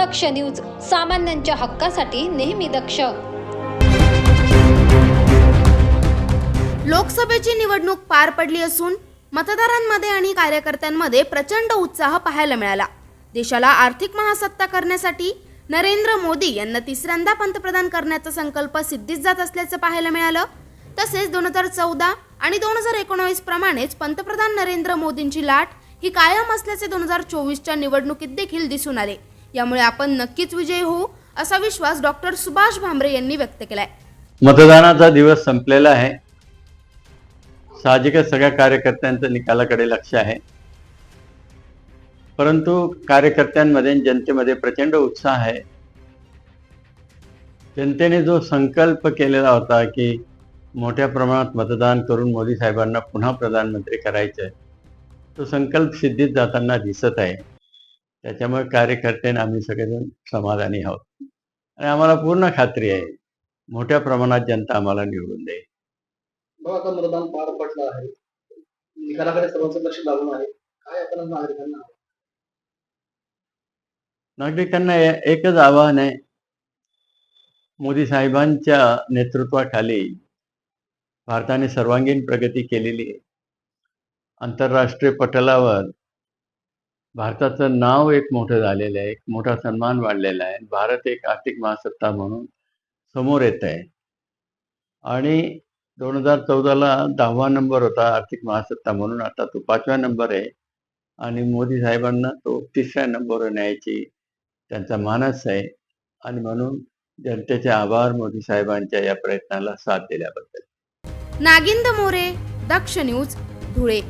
दक्ष news सामान्यांच्या हक्कासाठी नेहमी दक्ष. लोकसभेची निवडणूक पार पडली असून मतदारांमध्ये आणि कार्यकर्त्यांमध्ये प्रचंड उत्साह पाहायला मिळाला. देशाला आर्थिक महासत्ता करण्यासाठी नरेंद्र मोदी यांना तिसऱ्यांदा पंतप्रधान करण्याचा संकल्प सिद्धीत जात असल्याचं पाहायला मिळालं. तसेच दोन हजार चौदा आणि दोन हजार एकोणावीस प्रमाणेच पंतप्रधान नरेंद्र मोदींची लाट ही कायम असल्याचे दोन हजार चोवीसच्या निवडणुकीत देखील दिसून आले. यामुळे आपण नक्कीच विजयी होऊ असा विश्वास डॉक्टर सुभाष भामरे यांनी व्यक्त केलाय. मतदानाचा दिवस संपलेला आहे. साहजिकच सगळ्या कार्यकर्त्यांचं निकालाकडे लक्ष आहे. परंतु कार्यकर्त्यांमध्ये जनतेमध्ये प्रचंड उत्साह आहे. जनतेने जो संकल्प केलेला होता की मोठ्या प्रमाणात मतदान करून मोदी साहेबांना पुन्हा प्रधानमंत्री करायचं आहे तो संकल्प सिद्धीत जाताना दिसत आहे. त्याच्यामुळे कार्यकर्त्यांनी आम्ही सगळेजण समाधानी आहोत. आणि आम्हाला पूर्ण खात्री आहे. मोठ्या प्रमाणात जनता आम्हाला निवडून देईल. आता मतदान पार पडलं आहे. निकालाकडे सर्वांचं लक्ष लागून आहे. काय आपण नागरिकांना नागरिकांना एकच आवाहन आहे. मोदी साहेबांच्या नेतृत्वाखाली भारताने सर्वांगीण प्रगती केलेली आहे. आंतरराष्ट्रीय पटलावर भारताचं नाव एक मोठं झालेलं आहे एक मोठा सन्मान वाढलेला आहे. भारत एक आर्थिक महासत्ता म्हणून समोर येत आहे. आणि दोन हजार चौदाला दहावा नंबर होता आर्थिक महासत्ता म्हणून. आता तो पाचवा नंबर आहे. आणि मोदी साहेबांना तो तिसऱ्या नंबरवर न्यायची त्यांचा मानस आहे. आणि म्हणून जनतेचे आभार मोदी साहेबांच्या या प्रयत्नाला साथ दिल्याबद्दल. नागिंद मोरे दक्ष न्यूज धुळे.